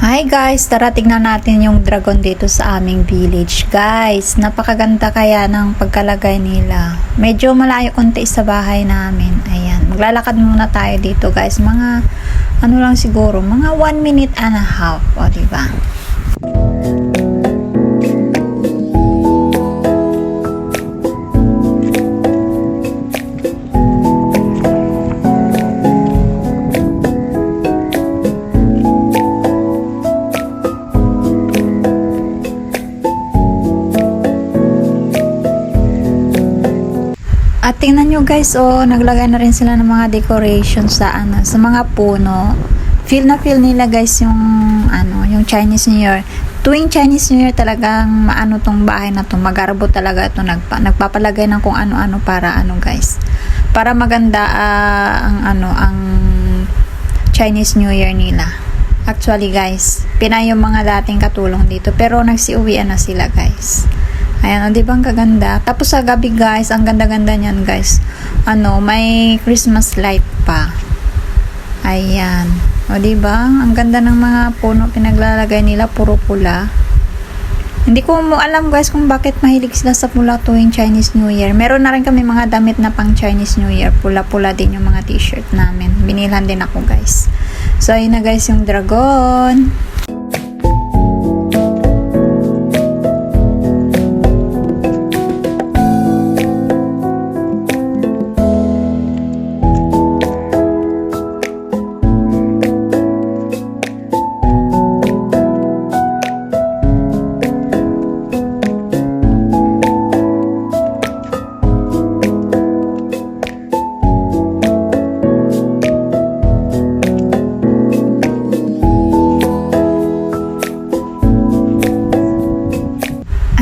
Hi guys, tara tignan natin yung dragon dito sa aming village. Guys, napakaganda kaya ng pagkalagay nila. Medyo malayo konti sa bahay namin. Ayan, maglalakad muna tayo dito guys. Mga, ano lang siguro, mga 1 minute and a half. O, diba? Tingnan nyo guys, oh, naglagay na rin sila ng mga decorations sa ano, sa mga puno. Feel na feel nila guys yung ano, yung Chinese New Year. Tuwing Chinese New Year talagang maano tong bahay na to, magarbo talaga ito nagpa, nagpapalagay ng kung ano-ano para ano guys. Para maganda ah, ang ano ang Chinese New Year nila. Actually guys, pinay yung mga dating katulong dito pero nagsiuwian na sila guys. Ayan, o, di ba ang kaganda? Tapos sa gabi guys, ang ganda-ganda niyan guys. Ano, may Christmas light pa. Ayan. O, di ba? Ang ganda ng mga puno pinaglalagay nila, puro pula. Hindi ko mo alam guys kung bakit mahilig sila sa pula tuwing Chinese New Year. Meron na rin kami mga damit na pang Chinese New Year. Pula-pula din yung mga t-shirt namin. Binilhan din ako guys. So, ayun na guys yung dragon.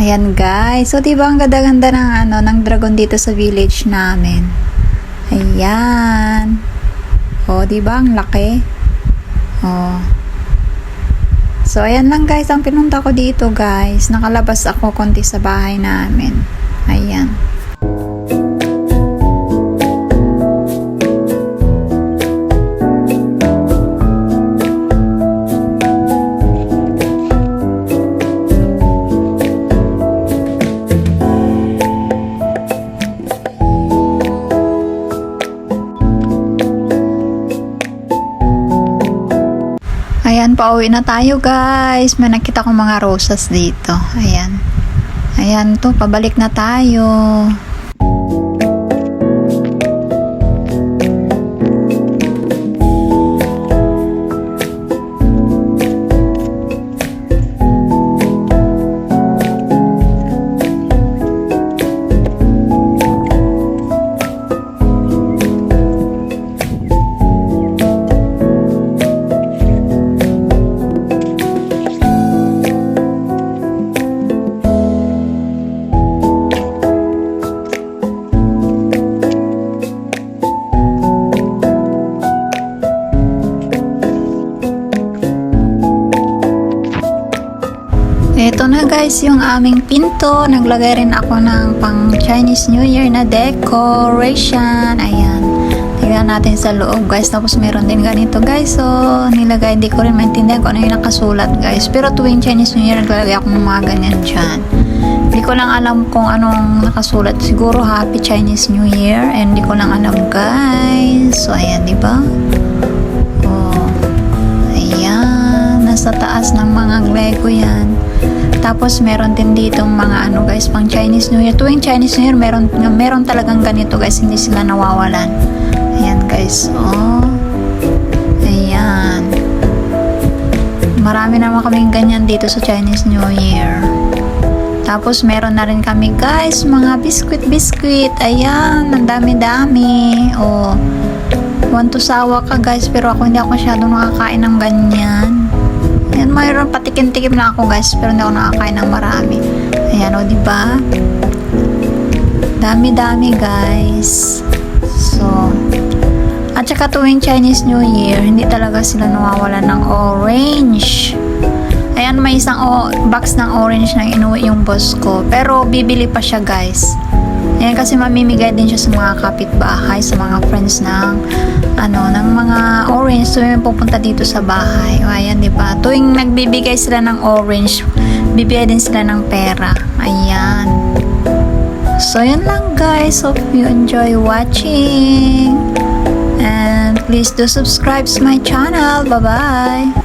Ayan guys. So, diba ang ganda-ganda ng, ano, ng dragon dito sa village namin. Ayan. O, diba ang laki? O. So, ayan lang guys. Ang pinunta ko dito guys. Nakalabas ako konti sa bahay namin. Ayan. Pauwi na tayo guys. May nakita kong mga rosas dito. Ayan. Ayan to, pabalik na tayo. Ito na guys yung aming pinto. Naglagay rin ako ng pang Chinese New Year na decoration. Ayan. Tignan natin sa loob guys. Tapos meron din ganito guys. So nilagay. Hindi ko rin maintindihan kung ano yung nakasulat guys. Pero tuwing Chinese New Year naglalagay ako ng mga ganyan dyan. Hindi ko lang alam kung anong nakasulat. Siguro Happy Chinese New Year. And hindi ko lang alam guys. So ayan di ba? Oh. Ayan. Nasa taas ng mga Lego yan. Tapos meron din dito mga ano guys, pang Chinese New Year. Tuwing Chinese New Year, meron, meron talagang ganito guys, hindi sila nawawalan. Ayan guys, oh. Ayan. Marami naman kaming ganyan dito sa Chinese New Year. Tapos meron na rin kami guys, mga biskuit-biskuit. Ayan, ang dami-dami. Oh. Want to sawa ka guys, pero ako hindi ako masyadong nakakain ng ganyan. Ayan, mayroon patikim-tikim na ako guys, pero hindi ako nakakain ng marami. Ayan o, di ba? Dami-dami guys. So, at saka tuwing Chinese New Year, hindi talaga sila nawawalan ng orange. Ayan, may isang o- box ng orange na inuwi yung boss ko. Pero bibili pa siya guys. Ayan kasi mamimigay din siya sa mga kapitbahay, sa mga friends ng orange tuwing pupunta dito sa bahay. O, ayan, di ba? Tuwing nagbibigay sila ng orange, bibigay din sila ng pera. Ayan. So, yun lang guys. Hope you enjoy watching. And please do subscribe to my channel. Bye-bye.